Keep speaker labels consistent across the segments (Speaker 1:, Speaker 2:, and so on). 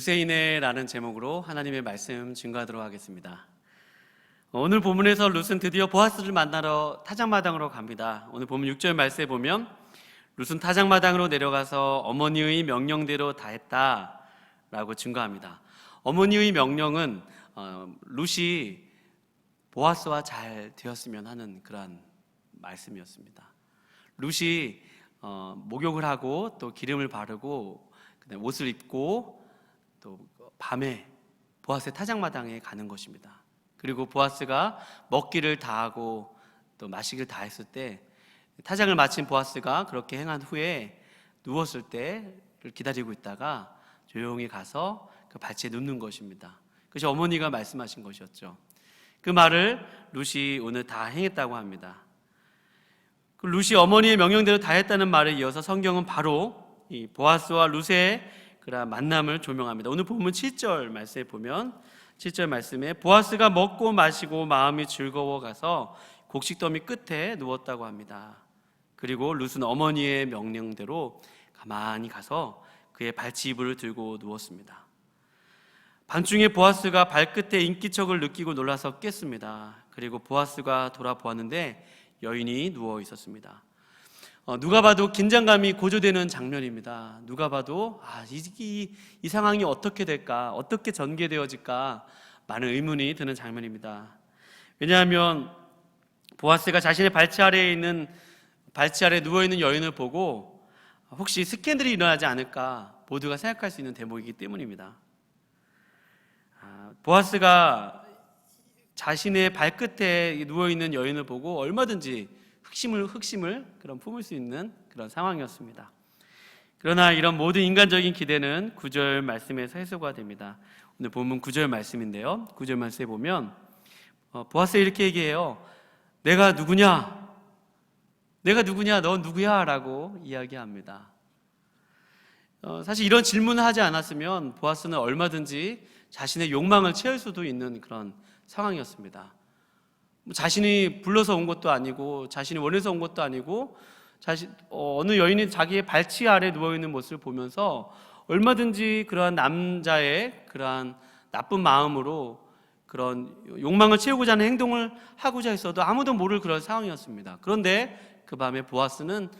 Speaker 1: 루세이네라는 제목으로 하나님의 말씀 증거하도록 하겠습니다. 오늘 본문에서 룻은 드디어 보아스를 만나러 타작마당으로 갑니다. 오늘 본문 6절 말씀에 보면 룻은 타작마당으로 내려가서 어머니의 명령대로 다 했다라고 증거합니다. 어머니의 명령은 어, 룻이 보아스와 잘 되었으면 하는 그러한 말씀이었습니다. 룻이 어, 목욕을 하고 또 기름을 바르고 옷을 입고 또 밤에 보아스의 타작마당에 가는 것입니다. 그리고 보아스가 먹기를 다하고 또 마시기를 다했을 때 타작을 마친 보아스가 그렇게 행한 후에 누웠을 때를 기다리고 있다가 조용히 가서 그 발치에 눕는 것입니다. 그것이 어머니가 말씀하신 것이었죠. 그 말을 루시 오늘 다 행했다고 합니다. 그 루시 어머니의 명령대로 다 했다는 말에 이어서 성경은 바로 이 보아스와 루세의 그런 만남을 조명합니다. 오늘 본문 7절 말씀에 보면 7절 말씀에 보아스가 먹고 마시고 마음이 즐거워 가서 곡식 더미 끝에 누웠다고 합니다. 그리고 룻은 어머니의 명령대로 가만히 가서 그의 발치 이불을 들고 누웠습니다. 반중에 보아스가 발끝에 인기척을 느끼고 놀라서 깼습니다. 그리고 보아스가 돌아보았는데 여인이 누워 있었습니다. 어, 누가 봐도 긴장감이 고조되는 장면입니다. 누가 봐도 아, 이, 이, 이 상황이 어떻게 될까, 어떻게 전개되어질까 많은 의문이 드는 장면입니다. 왜냐하면 보아스가 자신의 발치 아래에 있는 발치 아래 누워 있는 여인을 보고 혹시 스캔들이 일어나지 않을까 모두가 생각할 수 있는 대목이기 때문입니다. 아, 보아스가 자신의 발끝에 누워 있는 여인을 보고 얼마든지 흑심을 흑심을 그런 품을 수 있는 그런 상황이었습니다. 그러나 이런 모든 인간적인 기대는 구절 말씀에서 해소가 됩니다. 오늘 본문 구절 말씀인데요. 구절 말씀에 보면 어, 보아스 이렇게 얘기해요. 내가 누구냐? 내가 누구냐? 너 누구야?라고 이야기합니다. 어, 사실 이런 질문을 하지 않았으면 보아스는 얼마든지 자신의 욕망을 채울 수도 있는 그런 상황이었습니다. 뭐 자신이 불러서 온 것도 아니고 자신이 원해서 온 것도 아니고 자신 어, 느 여인이 자기의 발치 아래 누워 있는 모습을 보면서 얼마든지 그러한 남자의 그러한 나쁜 마음으로 그런 욕망을 채우고자 하는 행동을 하고자 했어도 아무도 모를 그런 상황이었습니다. 그런데 그 밤에 보아스는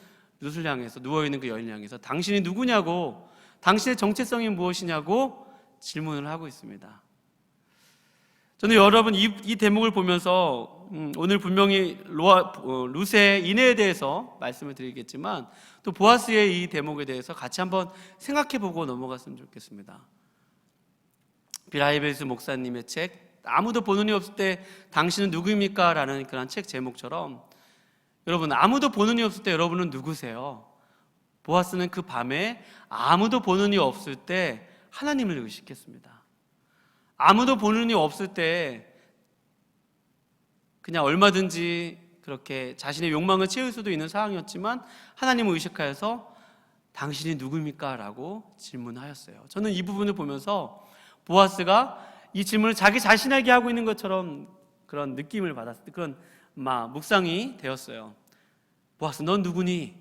Speaker 1: 룻을 향해서 누워 있는 그 여인을 향해서 당신이 누구냐고 당신의 정체성이 무엇이냐고 질문을 하고 있습니다. 저는 여러분 이, 이 대목을 보면서 음, 오늘 분명히 로아, 어, 룻의 인애에 대해서 말씀을 드리겠지만 또 보아스의 이 대목에 대해서 같이 한번 생각해 보고 넘어갔으면 좋겠습니다. 비라이베스 목사님의 책 아무도 보는 이 없을 때 당신은 누구입니까? 라는 그런 책 제목처럼 여러분 아무도 보는 이 없을 때 여러분은 누구세요? 보아스는 그 밤에 아무도 보는 이 없을 때 하나님을 의식했습니다. 아무도 보는 이 없을 때 그냥 얼마든지 그렇게 자신의 욕망을 채울 수도 있는 상황이었지만 하나님을 의식하여서 당신이 누구입니까? 라고 질문하였어요. 저는 이 부분을 보면서 보아스가 이 질문을 자기 자신에게 하고 있는 것처럼 그런 느낌을 받았을 때 그런 막 묵상이 되었어요. 보아스, 넌 누구니?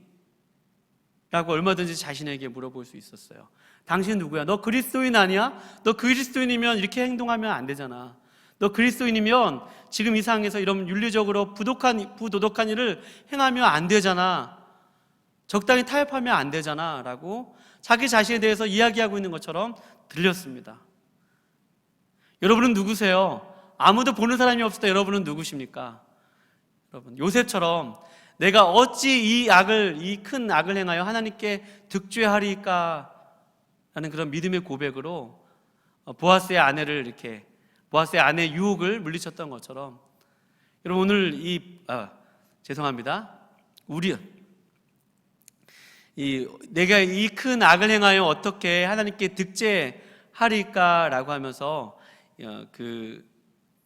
Speaker 1: 라고 얼마든지 자신에게 물어볼 수 있었어요. 당신 누구야? 너 그리스도인 아니야? 너 그리스도인이면 이렇게 행동하면 안 되잖아. 너 그리스도인이면 지금 이 상황에서 이런 윤리적으로 부독한, 부도덕한 일을 행하면 안 되잖아. 적당히 타협하면 안 되잖아. 라고 자기 자신에 대해서 이야기하고 있는 것처럼 들렸습니다. 여러분은 누구세요? 아무도 보는 사람이 없을 때 여러분은 누구십니까? 여러분, 요셉처럼 내가 어찌 이 악을, 이 큰 악을 행하여 하나님께 득죄하리까? 라는 그런 믿음의 고백으로 어, 보아스의 아내를 이렇게, 보아스의 아내 유혹을 물리쳤던 것처럼 여러분 오늘 이, 아, 죄송합니다. 우리, 이, 내가 이 큰 악을 행하여 어떻게 하나님께 득죄하리까라고 하면서 어, 그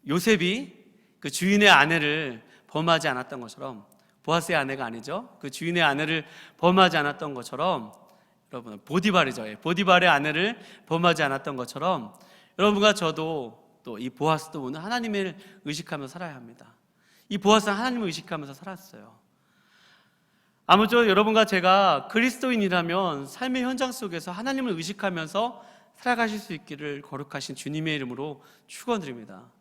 Speaker 1: 요셉이 그 주인의 아내를 범하지 않았던 것처럼 보아스의 아내가 아니죠. 그 주인의 아내를 범하지 않았던 것처럼 여러분 보디발이죠. 예, 보디발의 아내를 범하지 않았던 것처럼 여러분과 저도 또 이 보아스도 오늘 하나님을 의식하며 살아야 합니다. 이 보아스는 하나님을 의식하면서 살았어요. 아무쪼 여러분과 제가 그리스도인이라면 삶의 현장 속에서 하나님을 의식하면서 살아가실 수 있기를 거룩하신 주님의 이름으로 축원드립니다.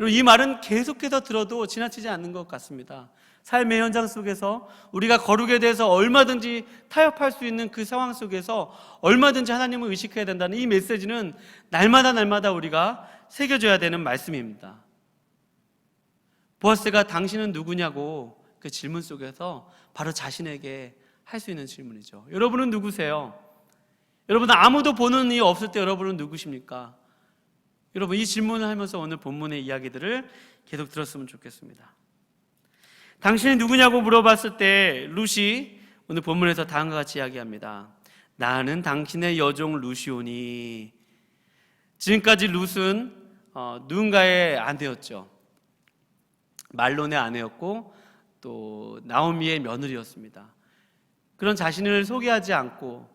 Speaker 1: 이 말은 계속해서 들어도 지나치지 않는 것 같습니다. 삶의 현장 속에서 우리가 거룩에 대해서 얼마든지 타협할 수 있는 그 상황 속에서 얼마든지 하나님을 의식해야 된다는 이 메시지는 날마다 날마다 우리가 새겨줘야 되는 말씀입니다. 보아스가 당신은 누구냐고 그 질문 속에서 바로 자신에게 할 수 있는 질문이죠. 여러분은 누구세요? 여러분 아무도 보는 이 없을 때 여러분은 누구십니까? 여러분 이 질문을 하면서 오늘 본문의 이야기들을 계속 들었으면 좋겠습니다. 당신이 누구냐고 물어봤을 때 루시 오늘 본문에서 다음과 같이 이야기합니다. 나는 당신의 여종 루시오니 지금까지 룻은 어, 누군가의 아내였죠. 말론의 아내였고 또 나오미의 며느리였습니다. 그런 자신을 소개하지 않고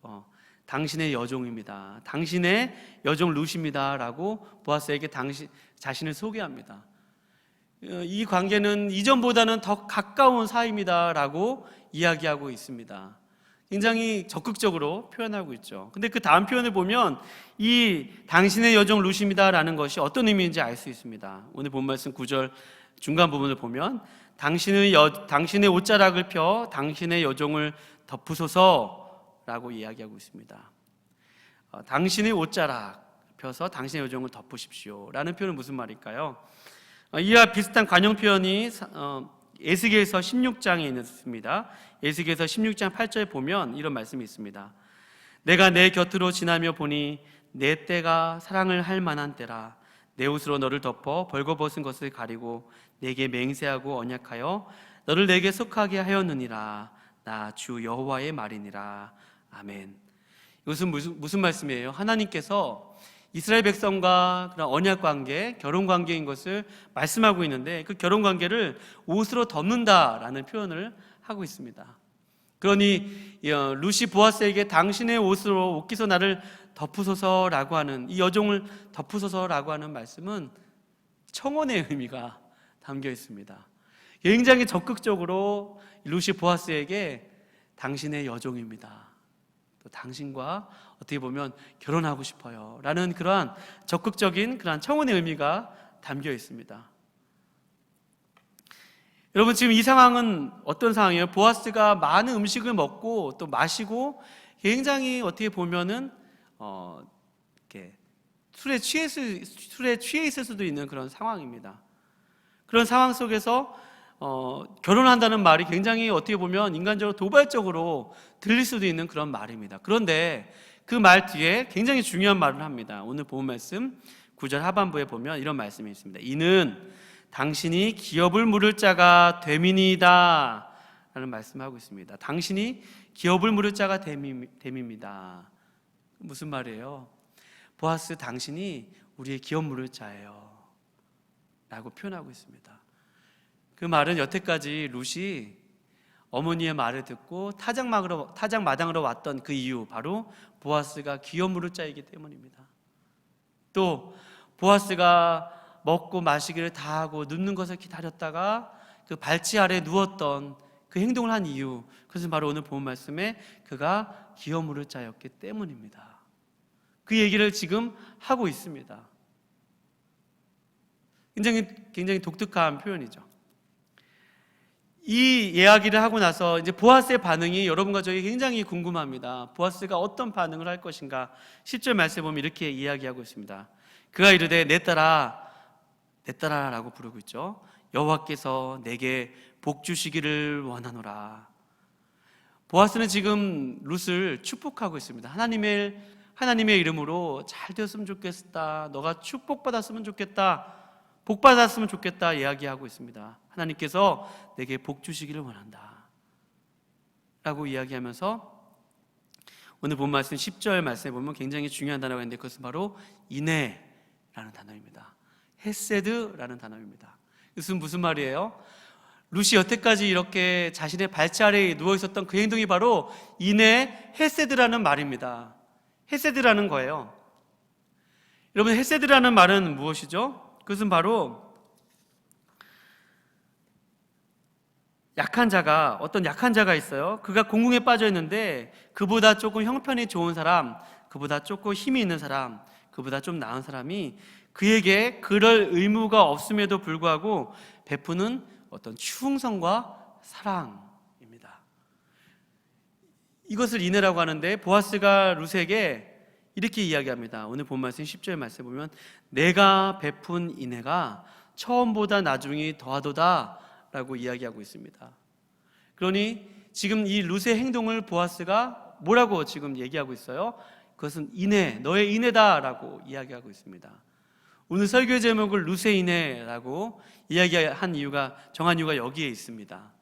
Speaker 1: 어, 당신의 여종입니다. 당신의 여종 루시입니다라고 보아스에게 당신 자신을 소개합니다. 어, 이 관계는 이전보다는 더 가까운 사이입니다라고 이야기하고 있습니다. 굉장히 적극적으로 표현하고 있죠. 근데 그 다음 표현을 보면 이 당신의 여종 루시입니다라는 것이 어떤 의미인지 알 수 있습니다. 오늘 본 말씀 9절 중간 부분을 보면 당신의 여, 당신의 옷자락을 펴 당신의 여종을 덮으소서라고 이야기하고 있습니다. 어, 당신의 옷자락 펴서 당신의 여종을 덮으십시오라는 표현은 무슨 말일까요? 어, 이와 비슷한 관용 표현이 사- 어, 에스겔서 16장에 있습니다. 에스겔서 16장 8절에 보면 이런 말씀이 있습니다. 내가 내 곁으로 지나며 보니 내 때가 사랑을 할 만한 때라 내 옷으로 너를 덮어 벌거벗은 것을 가리고 내게 맹세하고 언약하여 너를 내게 속하게 하였느니라 나 주 여호와의 말이니라 아멘. 이것은 무슨 무슨 말씀이에요? 하나님께서 이스라엘 백성과 그런 언약 관계, 결혼 관계인 것을 말씀하고 있는데 그 결혼 관계를 옷으로 덮는다라는 표현을 하고 있습니다. 그러니 어, 루시 보아스에게 당신의 옷으로 옷기서 나를 덮으소서라고 하는 이 여종을 덮으소서라고 하는 말씀은 청혼의 의미가 담겨 있습니다. 굉장히 적극적으로 루시 보아스에게 당신의 여종입니다. 또 당신과 어떻게 보면 결혼하고 싶어요. 라는 그러한 적극적인 그러한 청혼의 의미가 담겨 있습니다. 여러분 지금 이 상황은 어떤 상황이에요? 보아스가 많은 음식을 먹고 또 마시고 굉장히 어떻게 보면은 어 이렇게 술에 취했을 술에 취해 있을 수도 있는 그런 상황입니다. 그런 상황 속에서 어, 결혼한다는 말이 굉장히 어떻게 보면 인간적으로 도발적으로 들릴 수도 있는 그런 말입니다. 그런데 그 말 뒤에 굉장히 중요한 말을 합니다. 오늘 본 말씀 9절 하반부에 보면 이런 말씀이 있습니다. 이는 당신이 기업을 물을 자가 됨이니이다. 라는 말씀하고 있습니다. 당신이 기업을 물을 자가 됨이, 됨입니다. 무슨 말이에요? 보아스 당신이 우리의 기업 물을 자예요. 라고 표현하고 있습니다. 그 말은 여태까지 룻이 어머니의 말을 듣고 타작마당으로, 타작마당으로 왔던 그 이유 바로 보아스가 기업 물을 자이기 때문입니다. 또 보아스가 먹고 마시기를 다 하고 눕는 것을 기다렸다가 그 발치 아래 누웠던 그 행동을 한 이유 그것은 바로 오늘 본 말씀에 그가 기업 물을 자였기 때문입니다. 그 얘기를 지금 하고 있습니다. 굉장히 굉장히 독특한 표현이죠. 이 이야기를 하고 나서 이제 보아스의 반응이 여러분과 저희 굉장히 궁금합니다. 보아스가 어떤 반응을 할 것인가? 10절 말씀에 보면 이렇게 이야기하고 있습니다. 그가 이르되 내 딸아 내 딸아라고 부르고 있죠. 여호와께서 내게 복 주시기를 원하노라. 보아스는 지금 룻을 축복하고 있습니다. 하나님의 하나님의 이름으로 잘 되었으면 좋겠다. 너가 축복받았으면 좋겠다. 복 받았으면 좋겠다 이야기하고 있습니다. 하나님께서 내게 복 주시기를 원한다. 라고 이야기하면서 오늘 본 말씀 10절 말씀에 보면 굉장히 중요한 단어가 있는데 그것은 바로 인내라는 단어입니다. 헤세드라는 단어입니다. 이것은 무슨 말이에요? 루시 여태까지 이렇게 자신의 아래에 누워 있었던 그 행동이 바로 인내 헤세드라는 말입니다. 헤세드라는 거예요. 여러분 헤세드라는 말은 무엇이죠? 그것은 바로 약한 자가 어떤 약한 자가 있어요. 그가 공궁에 빠져 있는데 그보다 조금 형편이 좋은 사람, 그보다 조금 힘이 있는 사람, 그보다 좀 나은 사람이 그에게 그럴 의무가 없음에도 불구하고 베푸는 어떤 충성과 사랑입니다. 이것을 인내라고 하는데 보아스가 루세에게 이렇게 이야기합니다. 오늘 본 말씀 10절 말씀 보면 내가 베푼 인내가 처음보다 나중이 더하도다라고 이야기하고 있습니다. 그러니 지금 이 루세의 행동을 보아스가 뭐라고 지금 얘기하고 있어요? 그것은 인내, 너의 인내다라고 이야기하고 있습니다. 오늘 설교 제목을 루세 인내라고 이야기한 이유가 정한 이유가 여기에 있습니다.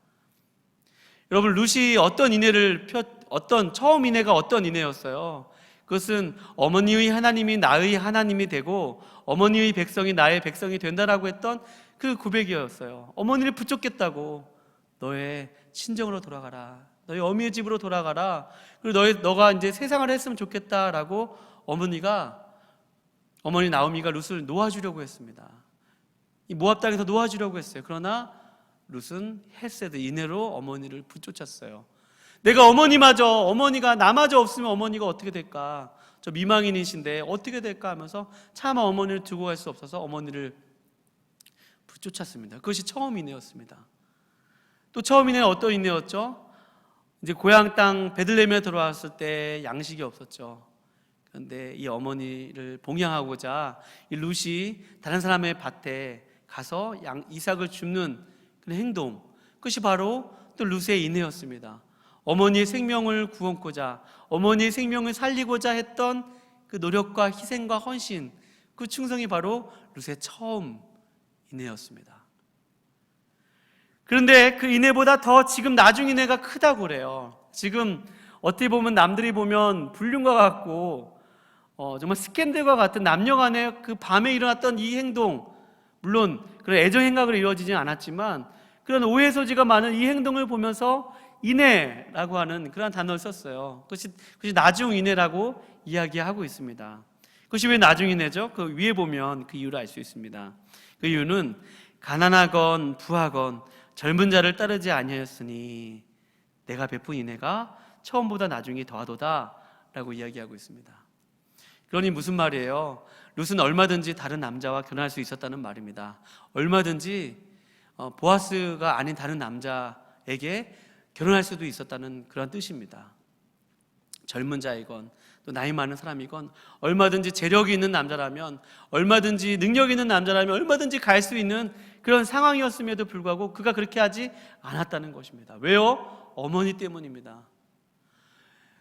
Speaker 1: 여러분 루시 어떤 인내를 펴 어떤 처음 인내가 어떤 인내였어요? 그것은 어머니의 하나님이 나의 하나님이 되고 어머니의 백성이 나의 백성이 된다라고 했던 그 고백이었어요. 어머니를 붙잡겠다고 너의 친정으로 돌아가라. 너희 어미의 집으로 돌아가라. 그리고 너희 너가 이제 세상을 했으면 좋겠다라고 어머니가 어머니 나오미가 룻을 놓아주려고 했습니다. 이 모압 땅에서 놓아주려고 했어요. 그러나 룻은 헤세드 이내로 어머니를 붙쫓았어요. 내가 어머니마저 어머니가 나마저 없으면 어머니가 어떻게 될까? 저 미망인이신데 어떻게 될까 하면서 차마 어머니를 두고 갈 수 없어서 어머니를 붙쫓았습니다. 그것이 처음 인내였습니다. 또 처음 인내는 어떤 인내였죠? 이제 고향 땅 베들레헴에 들어왔을 때 양식이 없었죠. 그런데 이 어머니를 봉양하고자 이 룻이 다른 사람의 밭에 가서 양 이삭을 줍는 그런 행동 그것이 바로 또 룻의 인내였습니다. 어머니의 생명을 구원코자 어머니의 생명을 살리고자 했던 그 노력과 희생과 헌신 그 충성이 바로 룻의 처음 인내였습니다. 그런데 그 인내보다 더 지금 나중 인내가 크다고 그래요. 지금 어떻게 보면 남들이 보면 불륜과 같고 어, 정말 스캔들과 같은 남녀 간의 그 밤에 일어났던 이 행동 물론 그런 애정 행각으로 이루어지진 않았지만 그런 오해 소지가 많은 이 행동을 보면서 인애라고 하는 그런 단어를 썼어요. 그것이, 그것이 나중 인애라고 이야기하고 있습니다. 그것이 왜 나중 인애죠? 그 위에 보면 그 이유를 알 수 있습니다. 그 이유는 가난하건 부하건 젊은 자를 따르지 아니하였으니 내가 베푼 인애가 처음보다 나중이 더하도다라고 이야기하고 있습니다. 그러니 무슨 말이에요? 룻은 얼마든지 다른 남자와 결혼할 수 있었다는 말입니다. 얼마든지 어, 보아스가 아닌 다른 남자에게 결혼할 수도 있었다는 그런 뜻입니다. 젊은 자이건 또 나이 많은 사람이건 얼마든지 재력이 있는 남자라면 얼마든지 능력 있는 남자라면 얼마든지 갈 수 있는 그런 상황이었음에도 불구하고 그가 그렇게 하지 않았다는 것입니다. 왜요? 어머니 때문입니다.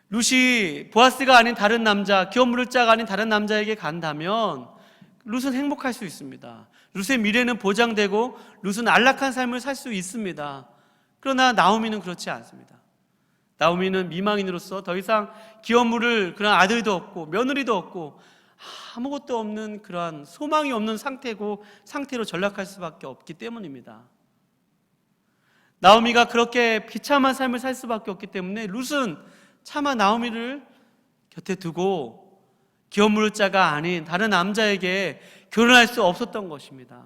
Speaker 1: 룻이 보아스가 아닌 다른 남자, 기업 물을 자가 아닌 다른 남자에게 간다면 룻은 행복할 수 있습니다. 룻의 미래는 보장되고 룻은 안락한 삶을 살 수 있습니다. 그러나 나오미는 그렇지 않습니다. 나오미는 미망인으로서 더 이상 기업 물을 그런 아들도 없고 며느리도 없고 아무것도 없는 그러한 소망이 없는 상태고 상태로 전락할 수밖에 없기 때문입니다. 나오미가 그렇게 비참한 삶을 살 수밖에 없기 때문에 룻은 차마 나오미를 곁에 두고 기업물 자가 아닌 다른 남자에게 결혼할 수 없었던 것입니다.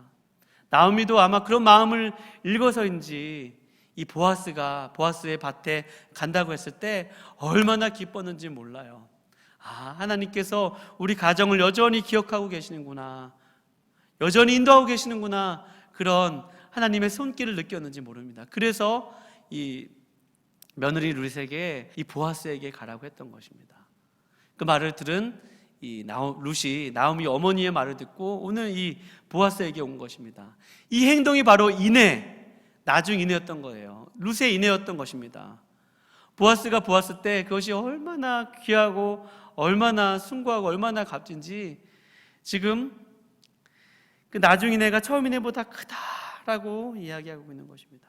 Speaker 1: 나오미도 아마 그런 마음을 읽어서인지 이 보아스가 보아스의 밭에 간다고 했을 때 얼마나 기뻤는지 몰라요. 아, 하나님께서 우리 가정을 여전히 기억하고 계시는구나. 여전히 인도하고 계시는구나. 그런 하나님의 손길을 느꼈는지 모릅니다. 그래서 이 며느리 룻에게 이 보아스에게 가라고 했던 것입니다. 그 말을 들은 이 나오, 룻이 나오미 어머니의 말을 듣고 오늘 이 보아스에게 온 것입니다. 이 행동이 바로 인애, 나중 인애였던 거예요. 룻의 인애였던 것입니다. 보아스가 보았을 때 그것이 얼마나 귀하고 얼마나 숭고하고 얼마나 값진지 지금 그 나중 인애가 처음 인애보다 크다라고 이야기하고 있는 것입니다.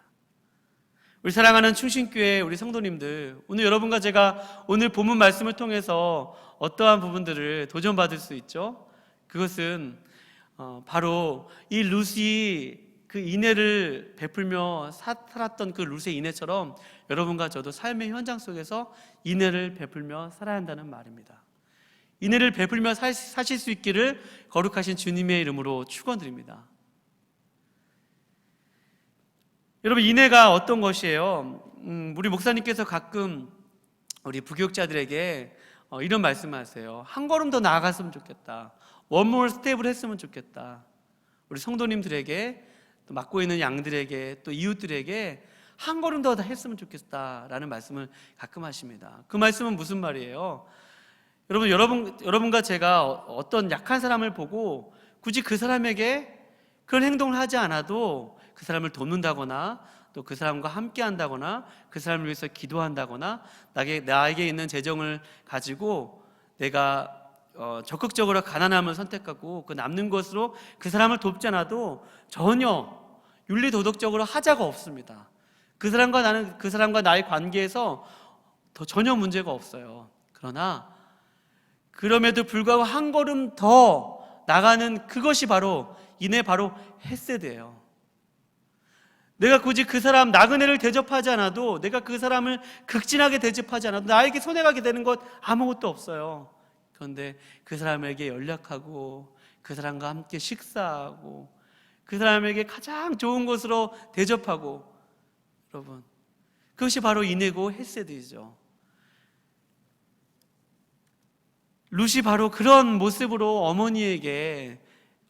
Speaker 1: 우리 사랑하는 충신교회 우리 성도님들 오늘 여러분과 제가 오늘 본문 말씀을 통해서 어떠한 부분들을 도전받을 수 있죠? 그것은 어, 바로 이 루시 그 인애를 베풀며 살았던 그 룻의 인애처럼 여러분과 저도 삶의 현장 속에서 인애를 베풀며 살아야 한다는 말입니다. 인애를 베풀며 사실 수 있기를 거룩하신 주님의 이름으로 축원드립니다. 여러분 인애가 어떤 것이에요? 음, 우리 목사님께서 가끔 우리 부교육자들에게 어, 이런 말씀하세요. 한 걸음 더 나아갔으면 좋겠다. 원몰 스텝을 했으면 좋겠다. 우리 성도님들에게 또 맡고 있는 양들에게 또 이웃들에게 한 걸음 더 했으면 좋겠다라는 말씀을 가끔 하십니다. 그 말씀은 무슨 말이에요? 여러분, 여러분, 여러분과 제가 어- 어떤 약한 사람을 보고 굳이 그 사람에게 그런 행동을 하지 않아도 그 사람을 돕는다거나 또 그 사람과 함께 한다거나 그 사람을 위해서 기도한다거나 나에게, 나에게 있는 재정을 가지고 내가 어, 적극적으로 가난함을 선택하고 그 남는 것으로 그 사람을 돕지 않아도 전혀 윤리 도덕적으로 하자가 없습니다. 그 사람과 나는 그 사람과 나의 관계에서 더 전혀 문제가 없어요. 그러나 그럼에도 불구하고 한 걸음 더 나가는 그것이 바로 이내 바로 헤세드예요. 내가 굳이 그 사람 나그네를 대접하지 않아도 내가 그 사람을 극진하게 대접하지 않아도 나에게 손해가게 되는 것 아무것도 없어요. 그런데 그 사람에게 연락하고 그 사람과 함께 식사하고 그 사람에게 가장 좋은 곳으로 대접하고 여러분 그것이 바로 이내고 헤세드이죠. 룻이 바로 그런 모습으로 어머니에게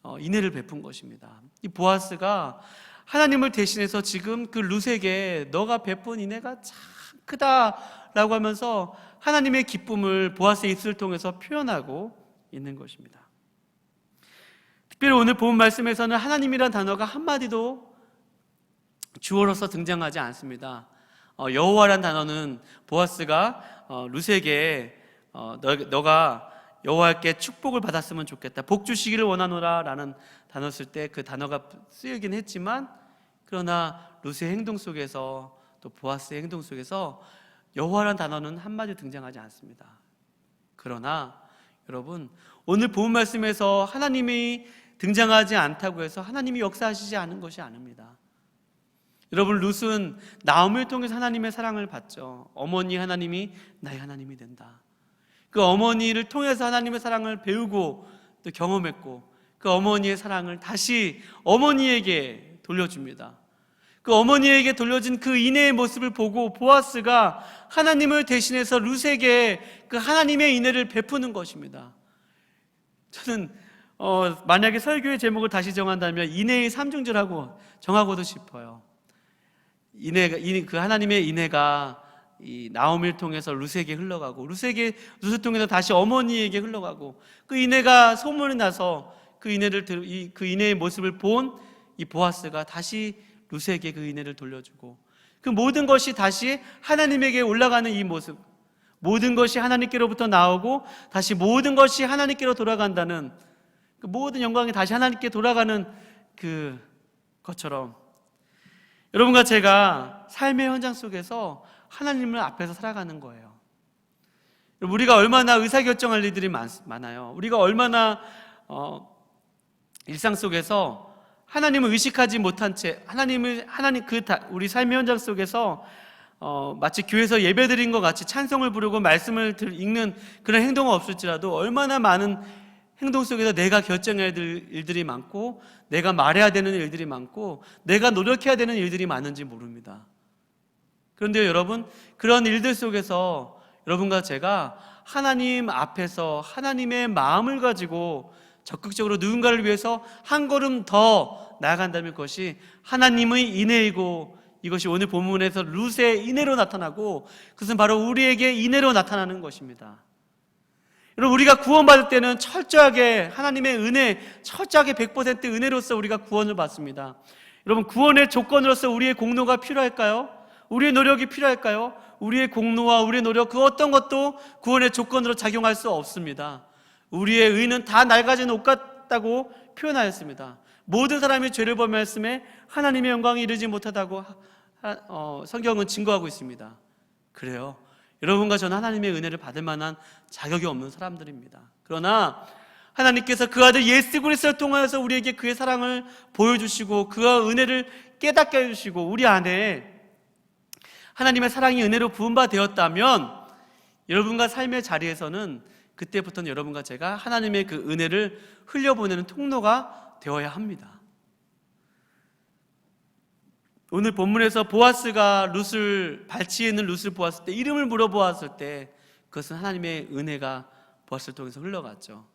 Speaker 1: 어, 인애를 베푼 것입니다. 이 보아스가 하나님을 대신해서 지금 그 룻에게 너가 베푼 인애가 참 크다 라고 하면서 하나님의 기쁨을 보아스의 입술을 통해서 표현하고 있는 것입니다. 특별히 오늘 본 말씀에서는 하나님이란 단어가 한마디도 주어로서 등장하지 않습니다. 어, 여호와란 단어는 보아스가 어, 룻에게 어, 너, 너가 여호와께 축복을 받았으면 좋겠다. 복 주시기를 원하노라라는 단어 쓸 때 그 단어가 쓰이긴 했지만 그러나 룻의 행동 속에서 또 보아스의 행동 속에서 여호와란 단어는 한마디 등장하지 않습니다. 그러나 여러분 오늘 본 말씀에서 하나님이 등장하지 않다고 해서 하나님이 역사하시지 않은 것이 아닙니다. 여러분 룻은 나오미를 통해서 하나님의 사랑을 받죠. 어머니 하나님이 나의 하나님이 된다. 그 어머니를 통해서 하나님의 사랑을 배우고 또 경험했고 그 어머니의 사랑을 다시 어머니에게 돌려줍니다. 그 어머니에게 돌려진 그 인애의 모습을 보고 보아스가 하나님을 대신해서 룻에게 그 하나님의 인애를 베푸는 것입니다. 저는 어, 만약에 설교의 제목을 다시 정한다면 인애의 삼중절하고 정하고도 싶어요. 인애가 이- 그 하나님의 인애가 이 나오미를 통해서 룻에게 흘러가고 룻에게 룻을 통해서 다시 어머니에게 흘러가고 그 인애가 소문이 나서 그 인애를 그 인애의 모습을 본 이 보아스가 다시 룻에게 그 인애를 돌려주고 그 모든 것이 다시 하나님에게 올라가는 이 모습 모든 것이 하나님께로부터 나오고 다시 모든 것이 하나님께로 돌아간다는 그 모든 영광이 다시 하나님께 돌아가는 그 것처럼 여러분과 제가 삶의 현장 속에서 하나님을 앞에서 살아가는 거예요. 우리가 얼마나 의사결정할 일들이 많, 많아요. 우리가 얼마나 어, 일상 속에서 하나님을 의식하지 못한 채 하나님을 하나님 그 다- 우리 삶의 현장 속에서 어, 마치 교회에서 예배드린 것 같이 찬송을 부르고 말씀을 들, 읽는 그런 행동은 없을지라도 얼마나 많은 행동 속에서 내가 결정해야 될 일들이 많고 내가 말해야 되는 일들이 많고 내가 노력해야 되는 일들이 많은지 모릅니다. 그런데 여러분 그런 일들 속에서 여러분과 제가 하나님 앞에서 하나님의 마음을 가지고 적극적으로 누군가를 위해서 한 걸음 더 나아간다는 것이 하나님의 인애이고 이것이 오늘 본문에서 룻의 인애로 나타나고 그것은 바로 우리에게 인애로 나타나는 것입니다. 여러분 우리가 구원받을 때는 철저하게 하나님의 은혜, 철저하게 100% 은혜로서 우리가 구원을 받습니다. 여러분 구원의 조건으로서 우리의 공로가 필요할까요? 우리의 노력이 필요할까요? 우리의 공로와 우리의 노력 그 어떤 것도 구원의 조건으로 작용할 수 없습니다. 우리의 의는 다 낡아진 옷 같다고 표현하였습니다. 모든 사람이 죄를 범했음에 하나님의 영광이 이르지 못하다고 하- 어, 성경은 증거하고 있습니다. 그래요. 여러분과 저는 하나님의 은혜를 받을 만한 자격이 없는 사람들입니다. 그러나 하나님께서 그 아들 예수 그리스도를 통하여서 우리에게 그의 사랑을 보여주시고 그의 은혜를 깨닫게 해주시고 우리 안에 하나님의 사랑이 은혜로 부은바 되었다면 여러분과 삶의 자리에서는 그때부터는 여러분과 제가 하나님의 그 은혜를 흘려보내는 통로가 되어야 합니다. 오늘 본문에서 보아스가 룻을 발치에 있는 룻을 보았을 때 이름을 물어보았을 때 그것은 하나님의 은혜가 보아스를 통해서 흘러갔죠.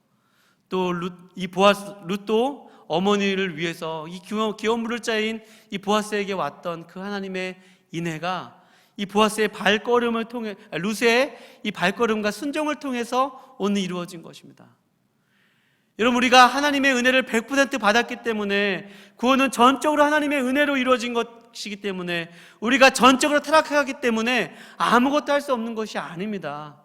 Speaker 1: 또 이 보아스 룻도 어머니를 위해서 이 귀여운, 귀여운 물을자인 이 보아스에게 왔던 그 하나님의 인애가 이 보아스의 발걸음을 통해 아, 룻의 이 발걸음과 순종을 통해서 오늘 이루어진 것입니다. 여러분 우리가 하나님의 은혜를 100% 받았기 때문에 구원은 전적으로 하나님의 은혜로 이루어진 것이기 때문에 우리가 전적으로 타락하기 때문에 아무것도 할 수 없는 것이 아닙니다.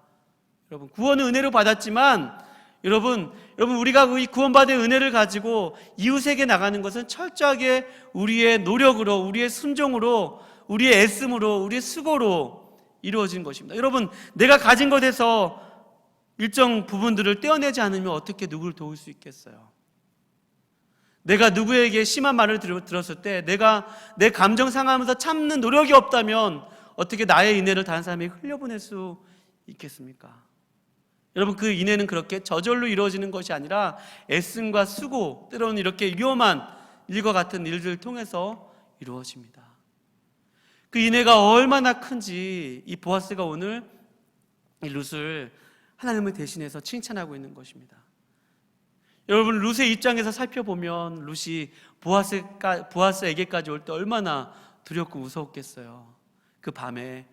Speaker 1: 여러분 구원은 은혜로 받았지만 여러분 여러분 우리가 이 구원받은 은혜를 가지고 이웃에게 나가는 것은 철저하게 우리의 노력으로 우리의 순종으로 우리의 애씀으로 우리의 수고로 이루어진 것입니다. 여러분 내가 가진 것에서 일정 부분들을 떼어내지 않으면 어떻게 누구를 도울 수 있겠어요? 내가 누구에게 심한 말을 들었을 때 내가 내 감정 상하면서 참는 노력이 없다면 어떻게 나의 인애를 다른 사람에게 흘려보낼 수 있겠습니까? 여러분 그 인애는 그렇게 저절로 이루어지는 것이 아니라 애씀과 수고 때로는 이렇게 위험한 일과 같은 일들을 통해서 이루어집니다. 그 인애가 얼마나 큰지 이 보아스가 오늘 이 룻을 하나님을 대신해서 칭찬하고 있는 것입니다. 여러분 룻의 입장에서 살펴보면 룻이 보아스가, 보아스에게까지 올 때 얼마나 두렵고 무서웠겠어요. 그 밤에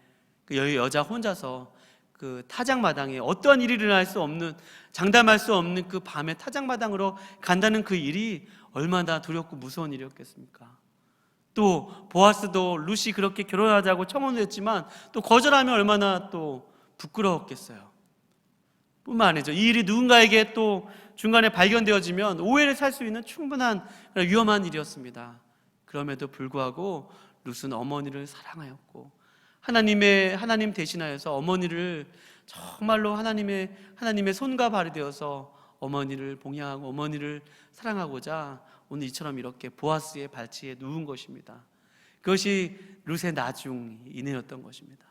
Speaker 1: 그 여자 혼자서 그 타작마당에 어떠한 일이 일어날 수 없는 장담할 수 없는 그 밤에 타작마당으로 간다는 그 일이 얼마나 두렵고 무서운 일이었겠습니까? 또 보아스도 룻이 그렇게 결혼하자고 청혼을 했지만 또 거절하면 얼마나 또 부끄러웠겠어요. 뿐만 아니죠. 이 일이 누군가에게 또 중간에 발견되어지면 오해를 살 수 있는 충분한 위험한 일이었습니다. 그럼에도 불구하고 룻은 어머니를 사랑하였고 하나님의 하나님 대신하여서 어머니를 정말로 하나님의 하나님의 손과 발이 되어서 어머니를 봉양하고 어머니를 사랑하고자 오늘 이처럼 이렇게 보아스의 발치에 누운 것입니다. 그것이 룻의 나중 인해였던 것입니다.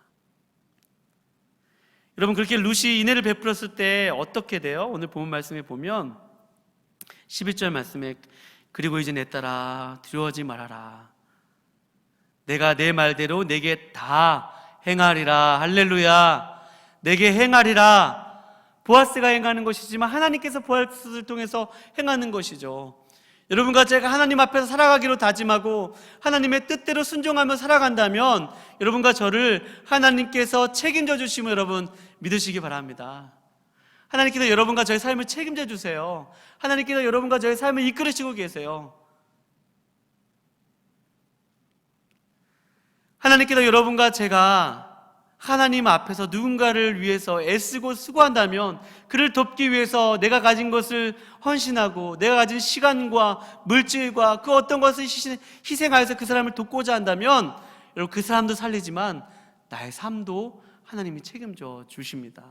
Speaker 1: 여러분 그렇게 룻이 인해를 베풀었을 때 어떻게 돼요? 오늘 본 말씀에 보면 11절 말씀에 그리고 이제 내 딸아 두려워하지 말아라. 내가 내 말대로 내게 다 행하리라. 할렐루야. 내게 행하리라. 보아스가 행하는 것이지만 하나님께서 보아스를 통해서 행하는 것이죠. 여러분과 제가 하나님 앞에서 살아가기로 다짐하고 하나님의 뜻대로 순종하며 살아간다면 여러분과 저를 하나님께서 책임져 주심을 여러분 믿으시기 바랍니다. 하나님께서 여러분과 저의 삶을 책임져 주세요. 하나님께서 여러분과 저의 삶을 이끌으시고 계세요. 하나님께서 여러분과 제가 하나님 앞에서 누군가를 위해서 애쓰고 수고한다면 그를 돕기 위해서 내가 가진 것을 헌신하고 내가 가진 시간과 물질과 그 어떤 것을 희생하여서 그 사람을 돕고자 한다면 여러분 그 사람도 살리지만 나의 삶도 하나님이 책임져 주십니다.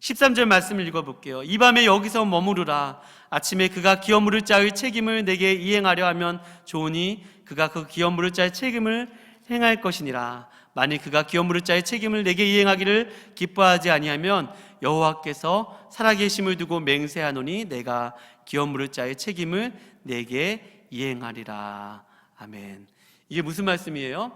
Speaker 1: 13절 말씀을 읽어볼게요. 이 밤에 여기서 머무르라. 아침에 그가 기업 물을 자의 책임을 내게 이행하려 하면 좋으니 그가 그 기업 물을 자의 책임을 행할 것이니라. 만일 그가 기업 물을 자의 책임을 내게 이행하기를 기뻐하지 아니하면 여호와께서 살아계심을 두고 맹세하노니 내가 기업 물을 자의 책임을 내게 이행하리라. 아멘. 이게 무슨 말씀이에요?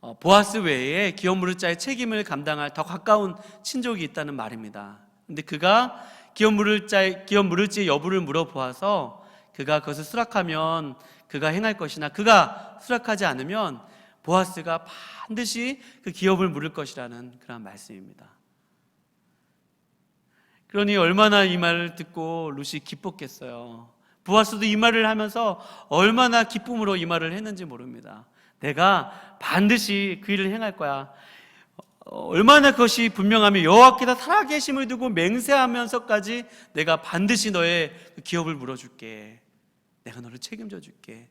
Speaker 1: 어, 보아스 외에 기업 물을 자의 책임을 감당할 더 가까운 친족이 있다는 말입니다. 근데 그가 기업 물을 자의 기업 물을 자의 여부를 물어보아서 그가 그것을 수락하면 그가 행할 것이나 그가 수락하지 않으면 보아스가 반드시 그 기업을 물을 것이라는 그런 말씀입니다. 그러니 얼마나 이 말을 듣고 루시 기뻤겠어요. 보아스도 이 말을 하면서 얼마나 기쁨으로 이 말을 했는지 모릅니다. 내가 반드시 그 일을 행할 거야. 얼마나 그것이 분명하며 여호와께서 살아계심을 두고 맹세하면서까지 내가 반드시 너의 그 기업을 물어줄게. 내가 너를 책임져 줄게.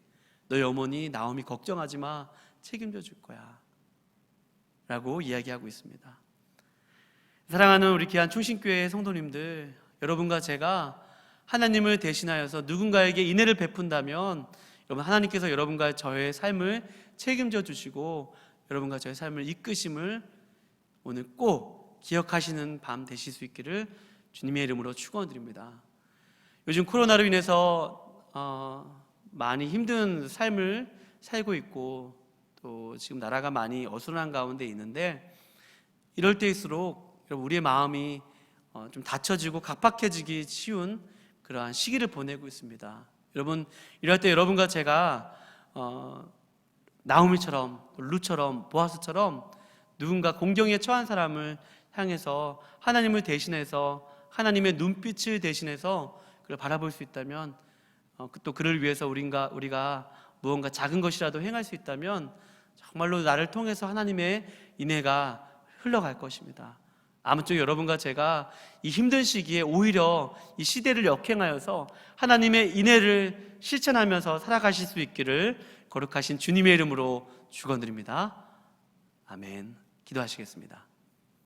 Speaker 1: 너희 어머니 나옴이 걱정하지 마. 책임져 줄 거야. 라고 이야기하고 있습니다. 사랑하는 우리 귀한 충신교회 성도님들, 여러분과 제가 하나님을 대신하여서 누군가에게 인애를 베푼다면 여러분 하나님께서 여러분과 저의 삶을 책임져 주시고 여러분과 저의 삶을 이끄심을 오늘 꼭 기억하시는 밤 되실 수 있기를 주님의 이름으로 축원드립니다. 요즘 코로나로 인해서 어, 많이 힘든 삶을 살고 있고 또 지금 나라가 많이 어수선한 가운데 있는데 이럴 때일수록 우리의 마음이 어, 좀 닫혀지고 각박해지기 쉬운 그러한 시기를 보내고 있습니다. 여러분 이럴 때 여러분과 제가 어, 나오미처럼 루처럼 보아스처럼 누군가 공경에 처한 사람을 향해서 하나님을 대신해서 하나님의 눈빛을 대신해서 그를 바라볼 수 있다면 어, 또 그를 위해서 우리가 우리가 무언가 작은 것이라도 행할 수 있다면 정말로 나를 통해서 하나님의 인애가 흘러갈 것입니다. 아무쪼 여러분과 제가 이 힘든 시기에 오히려 이 시대를 역행하여서 하나님의 인애를 실천하면서 살아가실 수 있기를 거룩하신 주님의 이름으로 축원드립니다. 아멘. 기도하시겠습니다.